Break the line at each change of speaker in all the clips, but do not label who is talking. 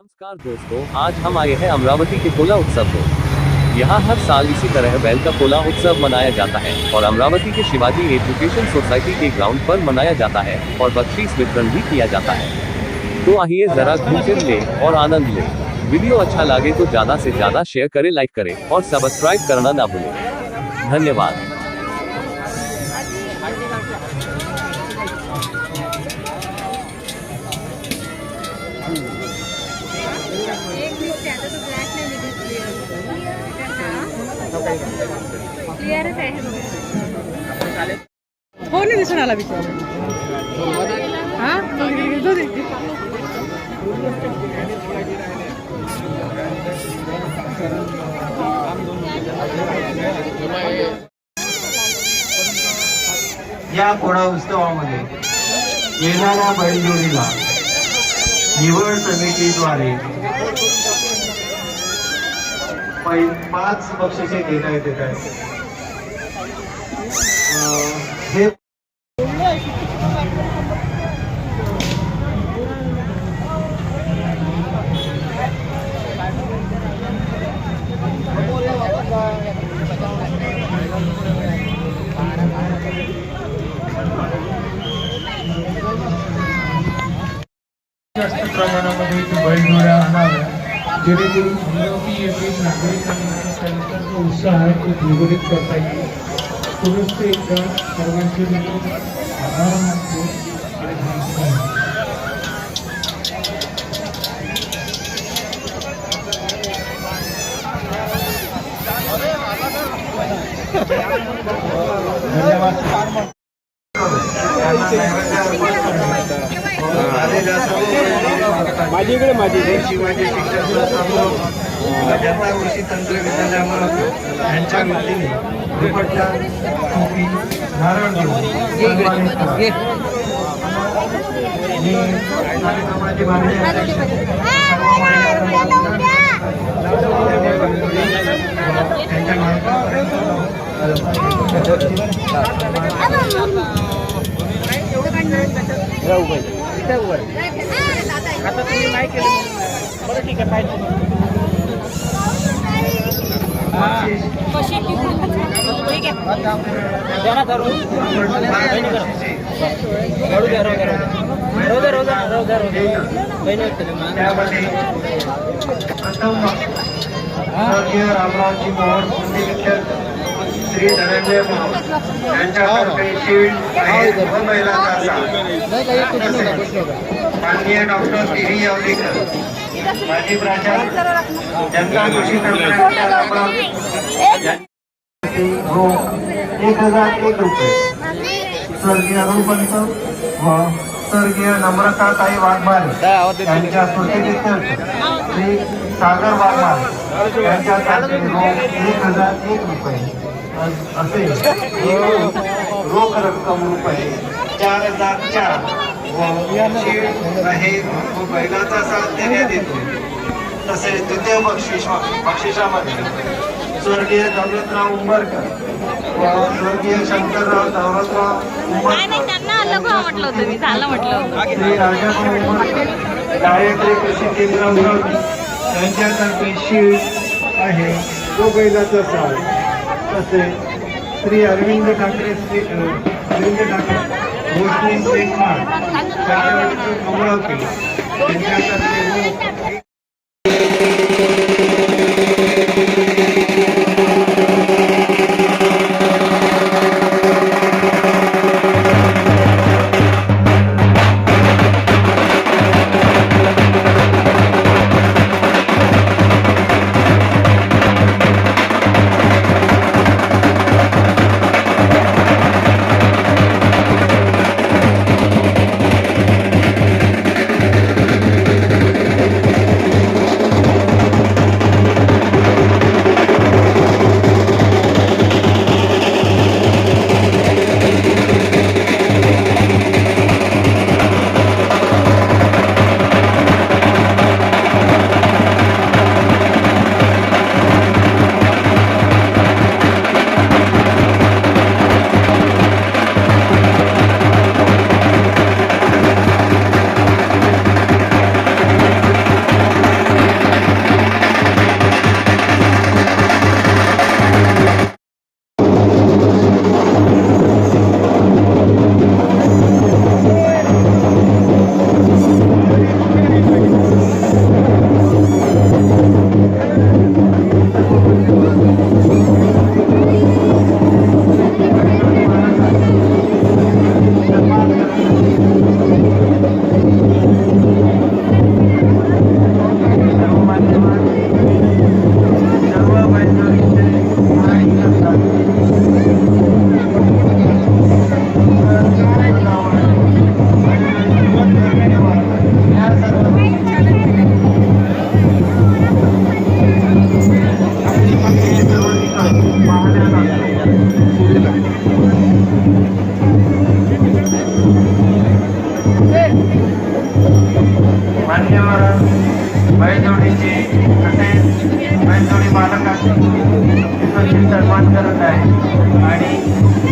नमस्कार दोस्तों, आज हम आए हैं अमरावती के कोला उत्सव को यहाँ हर साल इसी तरह बैल का कोला उत्सव मनाया जाता है और अमरावती के शिवाजी एजुकेशन सोसाइटी के ग्राउंड पर मनाया जाता है और बख्शीश वितरण भी किया जाता है। तो आइए जरा घूम फिर ले और आनंद ले। वीडियो अच्छा लगे तो ज़्यादा से ज़्यादा शेयर करें लाइक करें और सब्सक्राइब करना ना भूलें। धन्यवाद।
क्लिअरच आहे बघा.
हो नाही दिसून आला हा? दे.
या पोळा उत्सवामध्ये येणाऱ्या बैलजोडीला निवड समितीद्वारे पाच बक्षिसे देण्यात येत आहेत. अं, हे
जास्त प्रमाणामध्ये इथे बैलजोड्या आणाव्या जेणेकरून अमरावती येथील नागरिकांना त्यांचा जो उत्साह आहे तो द्विगुणित करता येईल पुनश्च एकदा सर्वांचे मी आभार मानतो आणि धन्यवाद. धन्यवाद
माझी इकडे माझी शिवाजी शिक्षण संस्था अजंता कृषी तंत्र विद्यालयामुळे यांच्या वतीने दुपट्टा टोपी नारळ देऊन सन्मानित करा. मी कार्यक्रमाची ठीक आहे सर्व महिला त्यांच्या मार्गापर्यंत त्यामध्ये प्रथम स्वर्गीय रामरावजी मोहन श्री धनंजय मोहन यांच्यातर्फे शिल्ड. माननीय डॉक्टर गिरी यावलीकर माजी प्राचार्य जनता कृषी रोख एक हजार एक रुपये. स्वर्गीय अरुण पंत व स्वर्गीय नम्रताताई वाघमारे यांच्या स्मृतीप्रित्यर्थ श्री सागर वाघमारे यांच्या रोख एक हजार एक रुपये. असे रोख रक्कम रुपये चार हजार चार व आहे व बैलाचा साथ देण्यात येतो तसेच द्वितीय बक्षीस बक्षिसामध्ये स्वर्गीय दौलतराव उंबरकर व स्वर्गीय शंकरराव दौलतराव
म्हटलं
श्री राजाभाऊ उंबरकर गायत्री कृषी केंद्र यांच्यातर्फे शीळ आहे. तो बैलाचा साल. तसेच श्री अरविंद ठाकरे श्री अरविंद ठाकरे भोसले स्टेट मार्ट छत्रपती अमरावती यांच्यातर्फे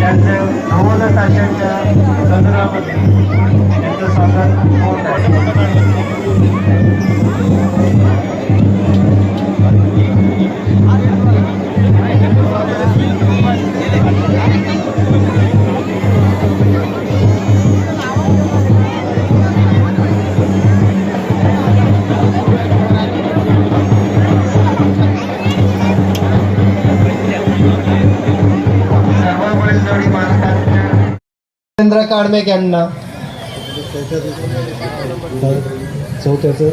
रोख
त्यांच्या नव्वद ताशांच्या सदरामध्ये त्यांचं स्वागत होत आहे.
काडमेक यांना चौथ्याचं?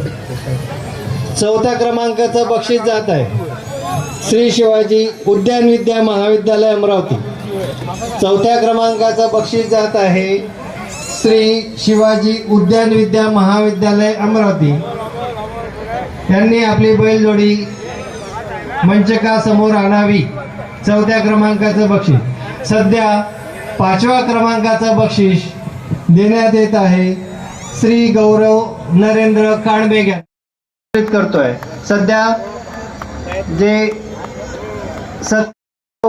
चौथ्या क्रमांकाचं बक्षीस जात आहे. श्री शिवाजी उद्यान विद्या महाविद्यालय अमरावती. चौथ्या क्रमांकाचं बक्षीस जात आहे. श्री शिवाजी उद्यान विद्या महाविद्यालय अमरावती. यांनी आपली बैलजोडी मंचका समोर आणावी. चौथ्या क्रमांकाचं बक्षीस. सध्या पाचव्या क्रमांकाचं बक्षीस देण्यात येत आहे. श्री गौरव नरेंद्र काणबेग. करतोय. सध्या जे सत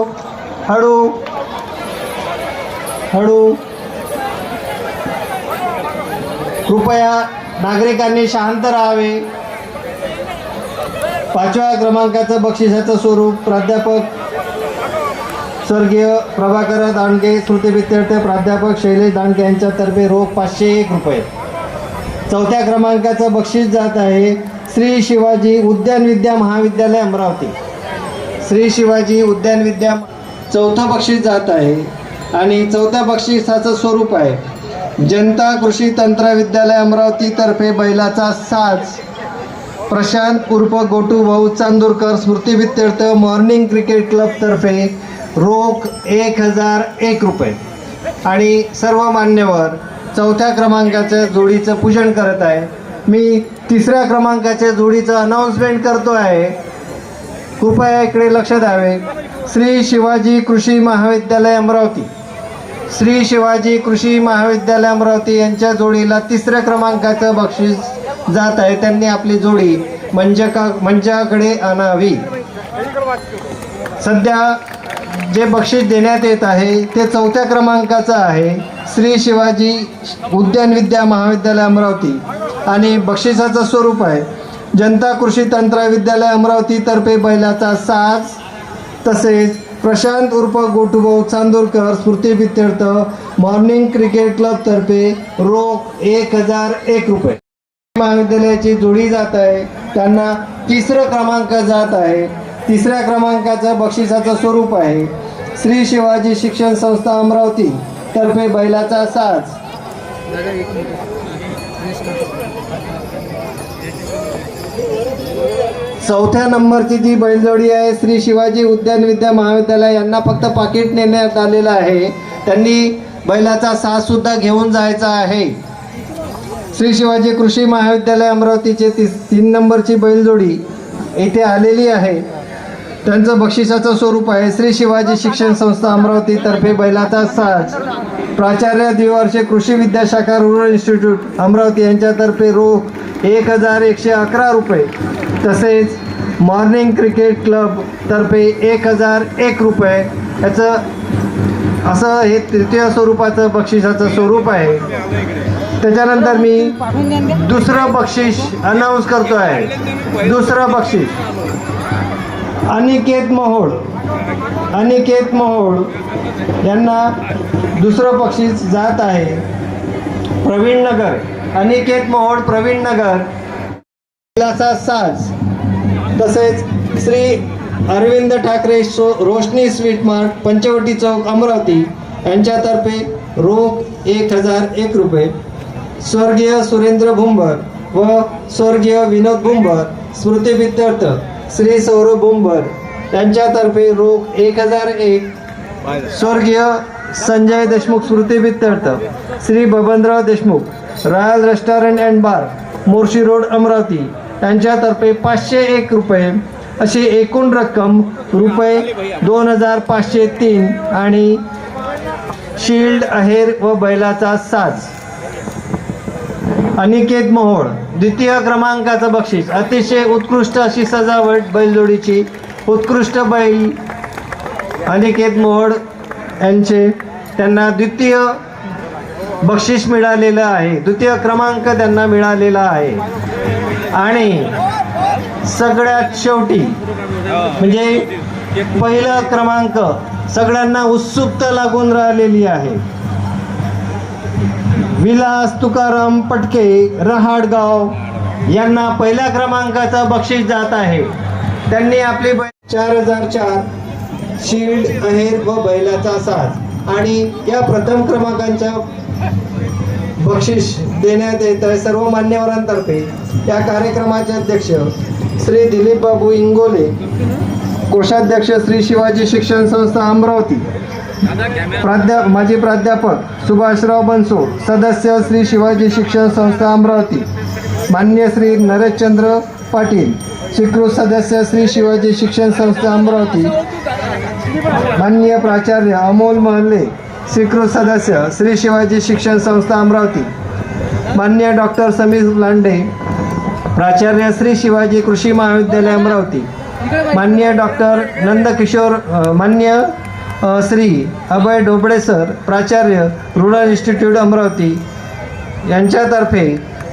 हळू हळू कृपया नागरिकांनी शांत राहावे. पाचव्या क्रमांकाचं बक्षिसाचं स्वरूप प्राध्यापक स्वर्गीय प्रभाकर दांडगे स्मृतिविद्यार्थ प्राध्यापक शैलेश दांडगे यांच्यातर्फे रोख पाचशे एक रुपये. चौथ्या क्रमांकाचं बक्षीस जात आहे श्री शिवाजी उद्यान विद्या महाविद्यालय अमरावती. श्री शिवाजी उद्यान विद्या चौथं बक्षीस जात आहे आणि चौथ्या बक्षिसाचं स्वरूप आहे. जनता कृषी तंत्र विद्यालय अमरावतीतर्फे बैलाचा साज. प्रशांत उर्फ गोटू भाऊ चांदूरकर स्मृतिवित्यर्थ मॉर्निंग क्रिकेट क्लबतर्फे रोख एक हजार एक रुपये. आणि सर्व मान्यवर चौथ्या क्रमांकाच्या जोडीचं पूजन करत आहे. मी तिसऱ्या क्रमांकाच्या जोडीचं अनाऊन्समेंट करतो आहे. कृपया इकडे लक्ष द्यावे. श्री शिवाजी कृषी महाविद्यालय अमरावती. श्री शिवाजी कृषी महाविद्यालय अमरावती यांच्या जोडीला तिसऱ्या क्रमांकाचं बक्षीस जात आहे. त्यांनी आपली जोडी मंजका मंचाकडे आणावी. सध्या जे बक्षीस देण्यात येत आहे ते चौथ्या क्रमांकाचं आहे. श्री शिवाजी उद्यान विद्या महाविद्यालय अमरावती. आणि बक्षिसाचं स्वरूप आहे. जनता कृषी तंत्र विद्यालय अमरावतीतर्फे बैलाचा साज तसेच प्रशांत उर्फ गोटूभाऊ चांदूरकर स्मृतिवित्यर्थ मॉर्निंग क्रिकेट क्लबतर्फे रोख एक हजार एक रुपये. महाविद्यालयाची जोडी जात आहे. त्यांना तिसरं क्रमांक जात आहे. तिसऱ्या क्रमांकाचं बक्षिसाचं स्वरूप आहे. श्री शिवाजी शिक्षण संस्था अमरावती तर्फे बैलाचा साज. चौथ्या नंबरची जी बैलजोडी आहे श्री शिवाजी उद्यान विद्या महाविद्यालय यांना फक्त पाकिट नेण्यात आलेलं आहे. त्यांनी बैलाचा साज सुद्धा घेऊन जायचा आहे. श्री शिवाजी कृषी महाविद्यालय अमरावतीचे ती तीन नंबरची बैलजोडी इथे आलेली आहे. त्यांचं बक्षिसाचं स्वरूप आहे. श्री शिवाजी शिक्षण संस्था अमरावतीतर्फे बैलाचा साज. प्राचार्य द्विवर्षे कृषी विद्याशाखा रुरल इन्स्टिट्यूट अमरावती यांच्यातर्फे रोख एक हजार एकशे अकरा रुपये. तसेच मॉर्निंग क्रिकेट क्लब तर्फे एक हजार एक रुपये. याचं असं हे तृतीय स्वरूपाचं बक्षिसाचं स्वरूप आहे. त्याच्यानंतर मी दुसरं बक्षीस अनाऊन्स करतो आहे दुसरं बक्षीस. अनिकेत मोहोळ. अनिकेत मोहोळ यांना दुसरं बक्षीस जात आहे. प्रवीण नगर. अनिकेत मोहोळ प्रवीण नगर. बैलाचा साज. तसेच श्री अरविंद ठाकरे सो रोशनी स्वीट मार्ट पंचवटी चौक अमरावती. यांच्यातर्फे रोख एक हजार एक रुपये. स्वर्गीय सुरेंद्र भुंबर व स्वर्गीय विनोद भुंबर स्मृतिवित्यर्थ श्री सौरभ बोंबर यांच्यातर्फे रोख एक हजार एक स्वर्गीय Sanjay Deshmukh स्मृतिवित्यर्थ Shri Babanrao Deshmukh royal restaurant and bar Morshi road Amravati यांच्यातर्फे पाचशे एक रुपये अशी एकूण रक्कम रुपये दोन हजार पाचशे तीन आणि शिल्ड अहेर व बैलाचा साज. अनिकेत मोहोळ द्वितीय क्रमांकाचं बक्षीस. अतिशय उत्कृष्ट अशी सजावट बैलजोडीची. उत्कृष्ट बैल अनिकेत मोहोळ यांचे. त्यांना द्वितीय बक्षीस मिळालेलं आहे. द्वितीय क्रमांक त्यांना मिळालेला आहे. आणि सगळ्यात शेवटी म्हणजे पहिला क्रमांक सगळ्यांना उत्सुकता लागून राहिलेली आहे. विलास तुकाराम पटके रहाडगाव यांना पहिल्या क्रमांकाचा बक्षीस जात आहे. त्यांनी आपली बै चार हजार चार शील्ड अहेर व बैलाचा साज. आणि या प्रथम क्रमांकांच्या बक्षीस देण्यात येत आहे सर्व मान्यवरांतर्फे. या कार्यक्रमाचे अध्यक्ष श्री दिलीप बाबू इंगोले कोषाध्यक्ष श्री शिवाजी शिक्षण संस्था अमरावती प्राध्या माजी प्राध्यापक सुभाषराव बनसो सदस्य श्री शिवाजी शिक्षण संस्था अमरावती. मान्य श्री नरेशचंद्र पाटील स्वीकृत सदस्य श्री शिवाजी शिक्षण संस्था अमरावती. माननीय प्राचार्य अमोल महल्ले स्वीकृत सदस्य श्री शिवाजी शिक्षण संस्था अमरावती. मान्य डॉक्टर समीर लांडे प्राचार्य श्री शिवाजी कृषी महाविद्यालय अमरावती. मान्य डॉक्टर नंदकिशोर मान्य श्री अभय ढोबळे सर प्राचार्य रुरल इन्स्टिट्यूट अमरावती यांच्यातर्फे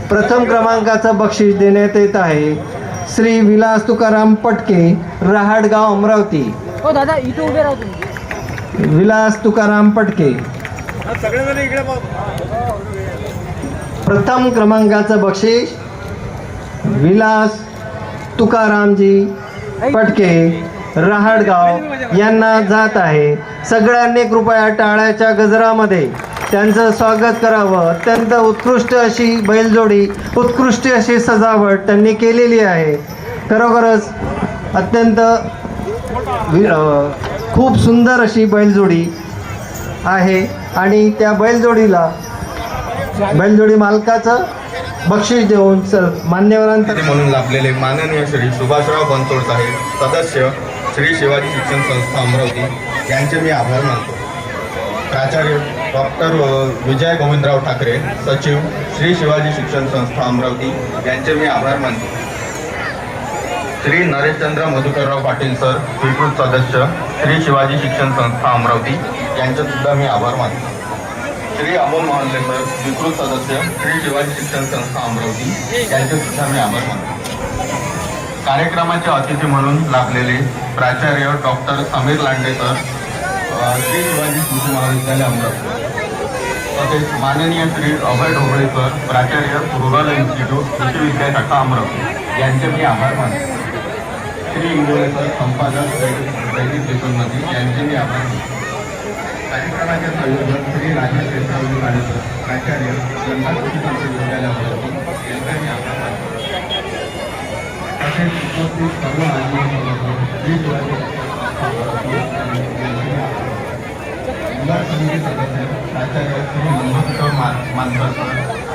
प्रथम तुकाराम बक्षीस देण्यात येत आहे. श्री विलास तुकाराम पटके रहाडगाव अमरावती.
हो दादा इथे उभे राहा तुम्ही.
विलास तुकाराम पटके. प्रथम क्रमांकाचं बक्षीस विलास तुकारामजी पटके. रहाडगाव यांना जात आहे. सगळ्यांनी कृपया टाळ्याच्या गजरामध्ये त्यांचं स्वागत करावं. अत्यंत उत्कृष्ट अशी बैलजोडी उत्कृष्ट अशी सजावट त्यांनी केलेली आहे. खरोखरच अत्यंत वि- खूप सुंदर अशी बैलजोडी आहे. आणि त्या बैलजोडीला बैलजोडी मालकाचं बक्षीस देऊन सर मान्यवरांत
म्हणून लाभलेले माननीय श्री सुभाषराव बनतोड साहेब सदस्य श्री शिवाजी शिक्षण संस्था अमरावती यांचे मी आभार मानतो. प्राचार्य डॉक्टर विजय गोविंदराव ठाकरे सचिव श्री शिवाजी शिक्षण संस्था अमरावती यांचे मी आभार मानतो. श्री नरेशचंद्र मधुकरराव पाटील सर स्वीकृत सदस्य श्री शिवाजी शिक्षण संस्था अमरावती यांच्यासुद्धा मी आभार मानतो. श्री अमोल महानले सर स्वीकृत सदस्य श्री शिवाजी शिक्षण संस्था अमरावती यांचेसुद्धा मी आभार मानतो. कार्यक्रमाचे अतिथी म्हणून लाभलेले प्राचार्य डॉक्टर समीर लांडेकर श्री शिवाजी कृषी महाविद्यालय अमरावती. तसेच माननीय श्री अभय ढोबळेकर प्राचार्य रुरल इन्स्टिट्यूट कृषी विद्याशाखा अमरावती. यांचे मी आभार मानतो. श्री इंगोळेकर संपादक दैनिक देशोन्नती यांचे मी आभार मानतो. कार्यक्रमाचे संयोजक श्री राजेश रेखावली प्राचार्य जनता कृषी संशोधन विद्यालय अमरावती यांचा मी आभार मानतो तसेच उपस्थित सर्व आजीवन सभासद श्री शिवाजी अमरावती यांचे मी आभार मानतो. जिल्हा समिती सदस्य प्राचार्य श्री मनोहर मान मानकर